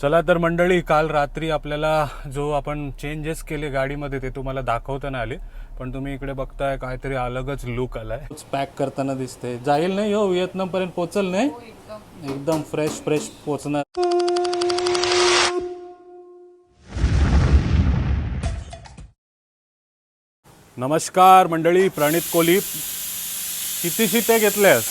चला तर मंडळी काल रात्री आपल्याला जो आपण चेंजेस केले गाडीमध्ये ते तुम्हाला दाखवता नाही आले. पण तुम्ही इकडे बघताय काहीतरी अलगच लुक आलाय. पॅक करताना दिसते जाईल नाही हो व्हिएतनाम पर्यंत पोचल नाही एकदम. फ्रेश फ्रेश पोचणार नमस्कार मंडळी प्रणित कोली किती शिट्या घेतल्यास?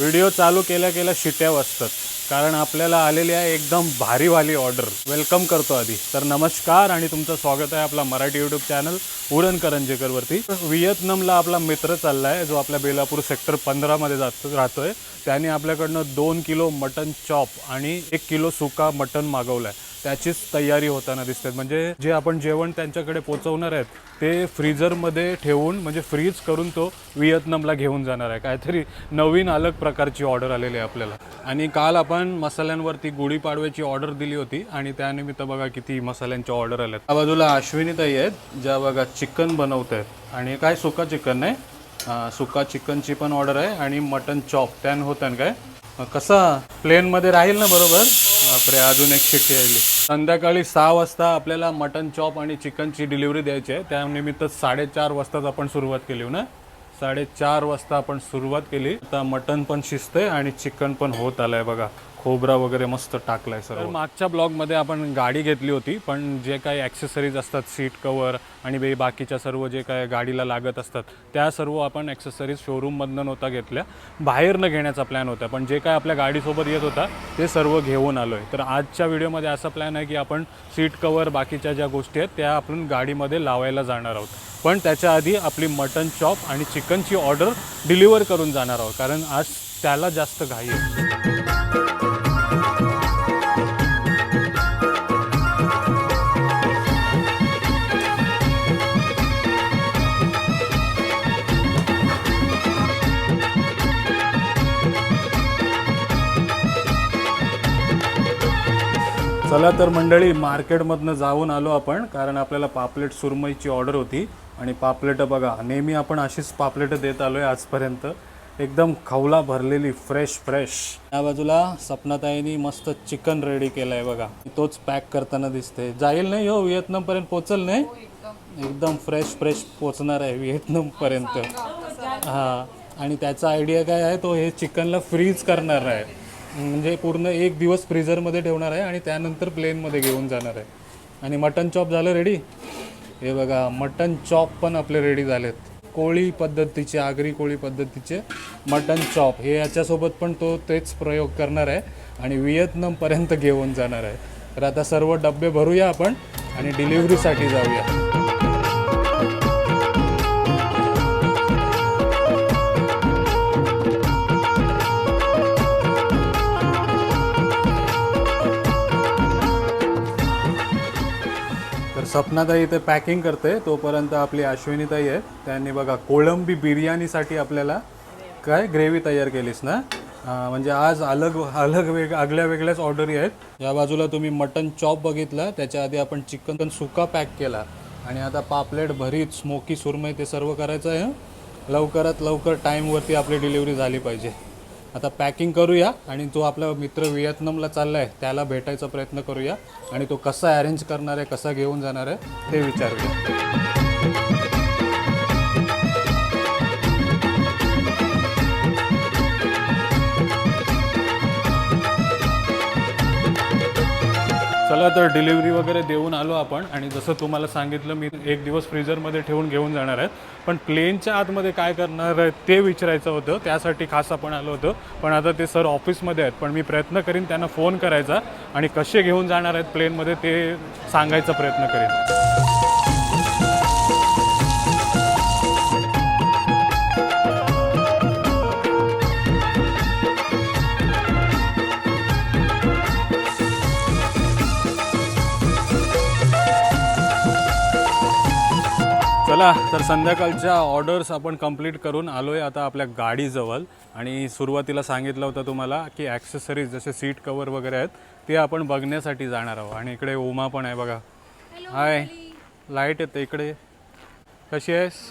व्हिडिओ चालू केल्या केल्या शिट्या वाजतात. कारण आपल्याला आलेली आहे एकदम भारीवाली ऑर्डर वेलकम करतो आधी. तर नमस्कार आणि तुमचं स्वागत आहे आपला मराठी यूट्यूब चॅनल उरण करंजेकरवरती. व्हिएतनामला आपला मित्र चालला आहे जो आपल्या बेलापूर सेक्टर पंधरामध्ये जात राहतो आहे त्याने आपल्याकडनं दोन किलो मटन चॉप आणि एक किलो सुका मटन मागवलं आहे त्याचीच तयारी होताना दिसते म्हणजे जे आपण जेवण त्यांच्याकडे पोचवणार आहेत ते फ्रीजरमध्ये ठेवून म्हणजे फ्रीज करून तो व्हिएतनामला घेऊन जाणार आहे. काहीतरी नवीन अलग प्रकारची ऑर्डर आलेली आहे आपल्याला. आणि काल आपण मसाल्यांवरती गुढीपाडव्याची ऑर्डर दिली होती आणि त्यानिमित्त बघा किती मसाल्यांच्या ऑर्डर आल्यात. त्या बाजूला अश्विनीताई आहेत ज्या बघा चिकन बनवत आहेत. आणि काय सुका चिकन नाही? सुका चिकनची पण ऑर्डर आहे आणि मटन चॉप. त्यान होतं काय? कसं कसा? प्लेनमध्ये राहील ना बरोबर? बापरे अजून एक शिट्टी आली संध्याकाळी सहा वाजता आपल्याला मटन चॉप आणि चिकनची डिलिव्हरी द्यायची आहे. त्यानिमित्त साडेचार वाजताच आपण सुरुवात केली हो ना? साडेचार वाजता आपण सुरुवात केली. आता मटन पण शिजतंय आणि चिकन पण होत आलंय बघा. खोबरा वगैरे मस्त टाकलाय सर मागच्या ब्लॉगमध्ये आपण गाडी घेतली होती पण जे काही ॲक्सेसरीज असतात सीट कवर आणि बे बाकीच्या सर्व जे काय गाडीला लागत असतात त्या सर्व आपण ॲक्सेसरीज शोरूममधनं नव्हता घेतल्या. बाहेरनं घेण्याचा प्लॅन होता पण जे काय आपल्या गाडीसोबत येत होता ते सर्व घेऊन आलो आहे तर आजच्या व्हिडिओमध्ये असा प्लॅन आहे की आपण सीट कवर बाकीच्या ज्या गोष्टी आहेत त्या आपण गाडीमध्ये लावायला जाणार आहोत. पण त्याच्या आधी आपली मटन चॉप आणि चिकनची ऑर्डर डिलिव्हर करून जाणार आहोत कारण आज त्याला जास्त घाई आहे. चला तर मंडळी मार्केटमधनं जाऊन आलो आपण कारण आपल्याला पापलेट सुरमईची ऑर्डर होती. आणि पापलेट बघा नेहमी आपण अशीच पापलेट देत आलोय आजपर्यंत. एकदम खवला भरलेली फ्रेश फ्रेश या बाजूला सपनाताईनी मस्त चिकन रेडी केलंय बघा. तोच पॅक करताना दिसते जाईल नाही हो व्हिएतनाम पर्यंत पोचल नाही? एकदम. फ्रेश फ्रेश पोचणार आहे व्हिएतनाम पर्यंत हा. आणि त्याचा आयडिया काय आहे तो हे चिकनला फ्रीज करणार आहे. म्हणजे पूर्ण एक दिवस फ्रीझरमध्ये ठेवणार आहे आणि त्यानंतर प्लेनमध्ये घेऊन जाणार आहे. आणि मटन चॉप झालं रेडी हे बघा मटन चॉप पण आपले रेडी झालेत. कोळी पद्धतीचे आगरी कोळी पद्धतीचे मटन चॉप. हे याच्यासोबत पण तो तेच प्रयोग करणार आहे आणि व्हिएतनामपर्यंत घेऊन जाणार आहे. तर आता सर्व डबे भरूया आपण आणि डिलिव्हरीसाठी जाऊया. सपनाताई इथे पॅकिंग करते. तोपर्यंत आपली अश्विनीताई आहे. त्यांनी बघा कोळंबी बिर्याणीसाठी आपल्याला काय ग्रेव्ही तयार केलीस ना? म्हणजे आज अलग अलग वेग आगल्या वेगळ्याच ऑर्डरी आहेत. या बाजूला तुम्ही मटन चॉप बघितला. त्याच्या आधी आपण चिकन सुका पॅक केला. आणि आता पापलेट भरीत स्मोकी सुरमई ते सर्व करायचं आहे. लवकरात लवकर टाईमवरती आपली डिलिव्हरी झाली पाहिजे. आता पॅकिंग करूया आणि तो आपला मित्र व्हिएतनामला चालला आहे त्याला भेटायचा प्रयत्न करूया. आणि तो कसा अरेंज करणार आहे कसा घेऊन जाणार आहे ते विचारूया. चला तर डिलिव्हरी वगैरे देऊन आलो आपण. आणि जसं तुम्हाला सांगितलं मी एक दिवस फ्रीजरमध्ये ठेवून घेऊन जाणार आहेत पण प्लेनच्या आतमध्ये काय करणार आहे ते विचारायचं होतं. त्यासाठी खास आपण आलो होतो. पण आता ते सर ऑफिसमध्ये आहेत. पण मी प्रयत्न करीन त्यांना फोन करायचा आणि कसे घेऊन जाणार आहेत प्लेनमध्ये ते सांगायचा प्रयत्न करेन. चला तर संध्याकाळच्या ऑर्डर्स आपण कंप्लीट करून आलो आहे आता आपल्या गाडीजवळ. आणि सुरुवातीला सांगितलं होतं तुम्हाला की ॲक्सेसरीज जसे सीट कवर वगैरे आहेत ते आपण बघण्यासाठी जाणार आहोत. आणि इकडे उमा पण आहे बघा. हाय लाइट येते इकडे. कशी आहेस?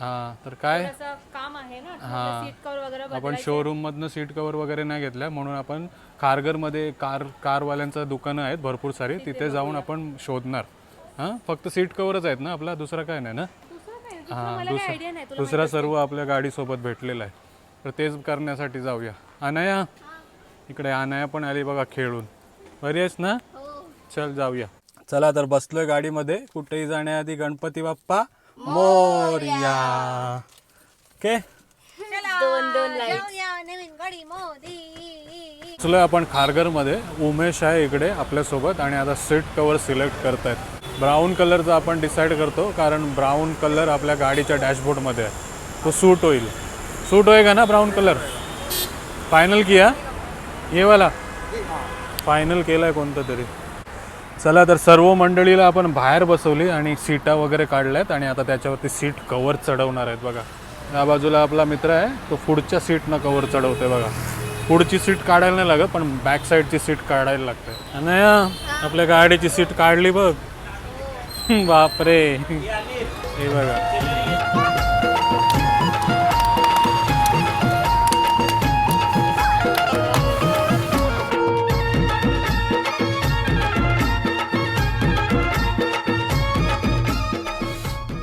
हा तर काय? काम आहे ना हा. कवर आपण शोरूम मधनं सीट कव्हर वगैरे नाही घेतल्या म्हणून आपण कारगरमध्ये कार कारवाल्यांचं दुकानं आहेत भरपूर सारी. तिथे जाऊन आपण शोधणार. हां? फक्त सीट कव्हरच आहेत ना आपला? दुसरा काय नाही ना? दुसरं काय? दुसरं हां मला काय आयडिया नाही. तुला दुसरा सर्व आपल्या गाडीसोबत भेटलेला आहे. तर तेच करण्यासाठी जाऊया. अनाया? इकडे अनाया पण आली बघा खेळून. बरी आहेस ना? चल जाऊया. चला तर बसलोय गाडीमध्ये. कुठेही जाण्याआधी गणपती बाप्पा मोरया. चलो. आपण खारघरमध्ये. उमेश आहे इकडे आपल्यासोबत आणि आता सीट कवर सिलेक्ट करतायत. ब्राऊन कलरचा आपण डिसाईड करतो कारण ब्राऊन कलर आपल्या गाडीच्या डॅशबोर्डमध्ये आहे. तो सूट होईल. सूट होईल ना ब्राऊन कलर फायनल किया? ये वाला? फायनल आहे कोणतं तरी. चला तर सर्व मंडळीला आपण बाहेर बसवली आणि सीटा वगैरे काढल्यात आणि आता त्याच्यावरती सीट कवर चढवणार आहेत बघा. या बाजूला आपला मित्र आहे तो पुढच्या सीटनं कवर चढवतोय बघा. पुढची सीट काढायला नाही लागत पण बॅक साईडची सीट काढायला लागते. आणि आपल्या गाडीची सीट काढली बघ. बापरे. हे बघा.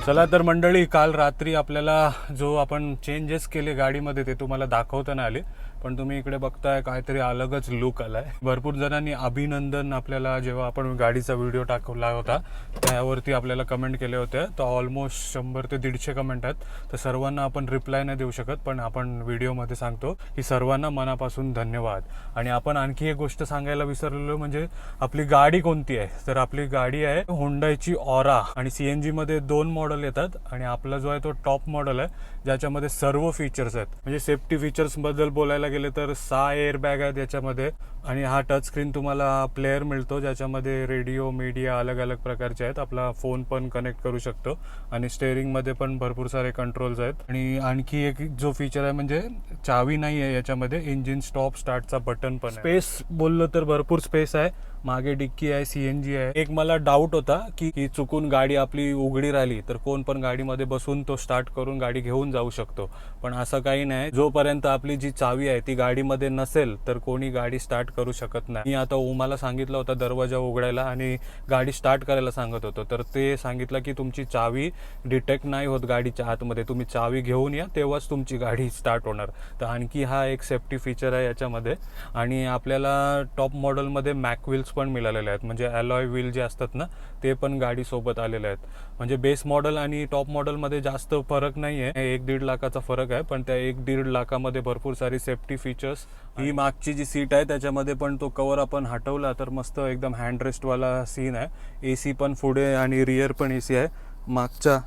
चला तर मंडळी काल रात्री आपल्याला जो आपण चेंजेस केले गाडीमध्ये ते तुम्हाला दाखवताना आले. पण तुम्ही इकडे बघताय काहीतरी अलगच लुक आलाय. भरपूर जणांनी अभिनंदन आपल्याला जेव्हा आपण गाडीचा व्हिडिओ टाकला होता त्यावरती आपल्याला कमेंट केले होते. तर ऑलमोस्ट शंभर ते दीडशे कमेंट आहेत. तर सर्वांना आपण रिप्लाय नाही देऊ शकत पण आपण व्हिडिओमध्ये सांगतो की सर्वांना मनापासून धन्यवाद. आणि आपण आणखी एक गोष्ट सांगायला विसरलेलो म्हणजे आपली गाडी कोणती आहे? तर आपली गाडी आहे हुंडाईची ऑरा आणि सीएनजी मध्ये दोन मॉडेल येतात आणि आपला जो आहे तो टॉप मॉडेल आहे ज्याच्यामध्ये सर्व फीचर्स आहेत. म्हणजे सेफ्टी फीचर्सबद्दल बोलायला गेले तर सहा एअरबॅग आहेत याच्यामध्ये आणि हा टच स्क्रीन तुम्हाला प्लेअर मिळतो ज्याच्यामध्ये रेडिओ मीडिया अलग अलग प्रकारचे आहेत. आपला फोन पण कनेक्ट करू शकतो आणि स्टेअरिंगमध्ये पण भरपूर सारे कंट्रोल्स आहेत. आणि आणखी एक जो फीचर आहे म्हणजे चावी नाही आहे याच्यामध्ये इंजिन स्टॉप स्टार्टचा बटन पण स्पेस बोललो तर भरपूर स्पेस आहे. मागे डिक्की आहे सी एन जी आहे. एक मला डाऊट होता की ही चुकून गाडी आपली उघडी राहिली तर कोण पण गाडीमध्ये बसून तो स्टार्ट करून गाडी घेऊन जाऊ शकतो. पण असं काही नाही. जोपर्यंत आपली जी चावी आहे ती गाडीमध्ये नसेल तर कोणी गाडी स्टार्ट करू शकत नाही. मी आता उमाला सांगितलं होतं दरवाजा उघडायला आणि गाडी स्टार्ट करायला सांगत होतो. तर ते सांगितलं की तुमची चावी डिटेक्ट नाही होत गाडीच्या आतमध्ये. तुम्ही चावी घेऊन या तेव्हाच तुमची गाडी स्टार्ट होणार. तर आणखी हा एक सेफ्टी फीचर आहे याच्यामध्ये. आणि आपल्याला टॉप मॉडेलमध्ये मॅकविल्स व्हील्स पण मिळालेले आहेत. म्हणजे अलॉय व्हील जे असतात ना ते पण गाडीसोबत आलेले आहेत. म्हणजे बेस मॉडेल आणि टॉप मॉडेलमध्ये जास्त फरक नाही आहे एक दीड लाखाचा फरक आहे पण त्या एक दीड लाखामध्ये भरपूर सारी सेफ्टी फीचर्स ही मागची जी सीट आहे त्याच्यामध्ये पण तो कवर आपण हटवला तर मस्त एकदम हँडरेस्टवाला सीन आहे. ए सी पण पुढे आणि रिअर पण ए सी आहे. मागच्या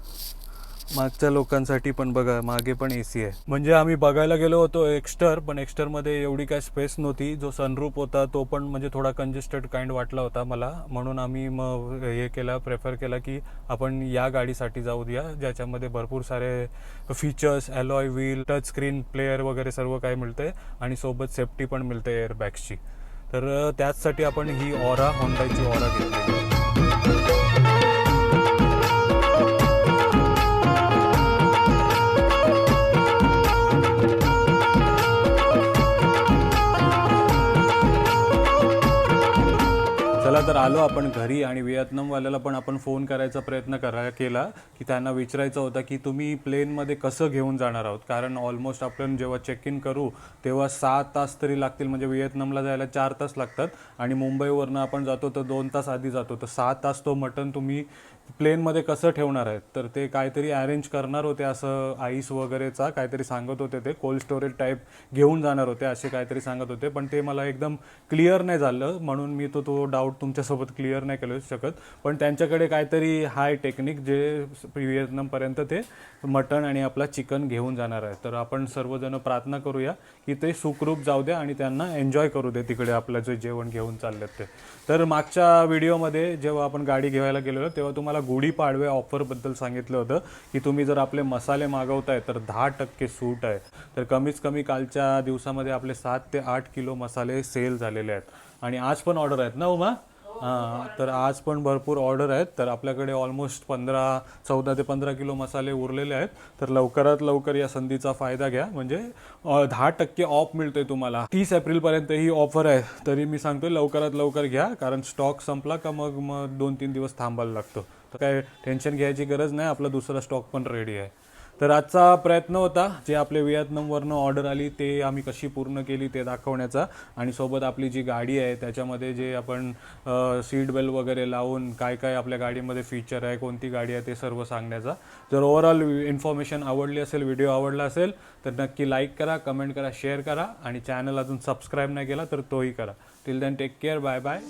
मागच्या लोकांसाठी पण बघा मागे पण ए सी आहे. म्हणजे आम्ही बघायला गेलो होतो एक्स्टर पण एक्स्टरमध्ये एवढी काय स्पेस नव्हती. जो सनरूप होता तो पण म्हणजे थोडा कंजेस्टेड काइंड वाटला होता मला. म्हणून आम्ही मग हे केला प्रेफर केला की आपण या गाडीसाठी जाऊ द्या ज्याच्यामध्ये भरपूर सारे features alloy wheel touch screen player वगैरे सर्व काय मिळते आणि सोबत सेफ्टी पण मिळते एअरबॅग्सची तर त्याचसाठी आपण ही ऑरा होंडाची ऑरा घेतली. चला तर आलो आपण घरी आणि व्हिएतनामवाल्याला पण आपण फोन करायचा प्रयत्न करा केला की त्यांना विचारायचं होतं की तुम्ही प्लेनमध्ये कसं घेऊन जाणार आहोत? कारण ऑलमोस्ट आपण जेव्हा चेक इन करू तेव्हा सात तास तरी लागतील. म्हणजे व्हिएतनामला जायला चार तास लागतात आणि मुंबईवरनं आपण जातो तर दोन तास आधी जातो. तर सहा तास तो मटन तुम्ही प्लेनमध्ये कसं ठेवणार आहेत? तर ते काहीतरी अरेंज करणार होते असं आईस वगैरेचा काहीतरी सांगत होते ते. कोल्ड स्टोरेज टाईप घेऊन जाणार होते असे काहीतरी सांगत होते. पण ते मला एकदम क्लिअर नाही झालं. म्हणून मी तो तो डाऊट तुमच्यासोबत क्लिअर नाही करू शकत. पण त्यांच्याकडे काहीतरी हाय टेक्निक जे व्हिएतनामपर्यंत ते मटण आणि आपला चिकन घेऊन जाणार आहे. तर आपण सर्वजण प्रार्थना करूया की ते सुखरूप जाऊ द्या आणि त्यांना एन्जॉय करू दे तिकडे आपलं जे जेवण घेऊन चाललेत ते. तर मागच्या व्हिडिओमध्ये जेव्हा आपण गाडी घ्यायला गेलेलो तेव्हा तुम्हाला गुढीपाडव्या ऑफरबद्दल सांगितलं होतं की तुम्ही जर आपले मसाले मागवताय तर दहा टक्के सूट आहे. तर कमीच कमी कालच्या दिवसामध्ये आपले सात ते आठ किलो मसाले सेल झालेले आहेत. आणि आज पण ऑर्डर आहेत ना उमा? हां तर आज पण भरपूर ऑर्डर आहेत. तर आपल्याकडे ऑलमोस्ट पंधरा चौदा ते पंधरा किलो मसाले उरलेले आहेत. तर लवकरात लवकर या संधीचा फायदा घ्या. म्हणजे दहा टक्के ऑफ मिळतोय तुम्हाला. तीस एप्रिलपर्यंत ही ऑफर आहे. तरी मी सांगतोय लवकरात लवकर घ्या. कारण स्टॉक संपला का मग मग दोन तीन दिवस थांबायला लागतो. तर काय टेन्शन घ्यायची गरज नाही. आपला दुसरा स्टॉक पण रेडी आहे. तर आजचा प्रयत्न होता जे आपले व्हिएतनामवरनं ऑर्डर आली ते आम्ही कशी पूर्ण केली ते दाखवण्याचा. आणि सोबत आपली जी गाडी आहे त्याच्यामध्ये जे आपण सीट बेल्ट वगैरे लावून काय काय आपल्या गाडीमध्ये फीचर आहे कोणती गाडी आहे ते सर्व सांगण्याचा. जर ओव्हरऑल इन्फॉर्मेशन आवडली असेल व्हिडिओ आवडला असेल तर नक्की लाईक करा कमेंट करा शेअर करा. आणि चॅनल अजून सबस्क्राईब नाही केला तर तोही करा. Till then take care bye bye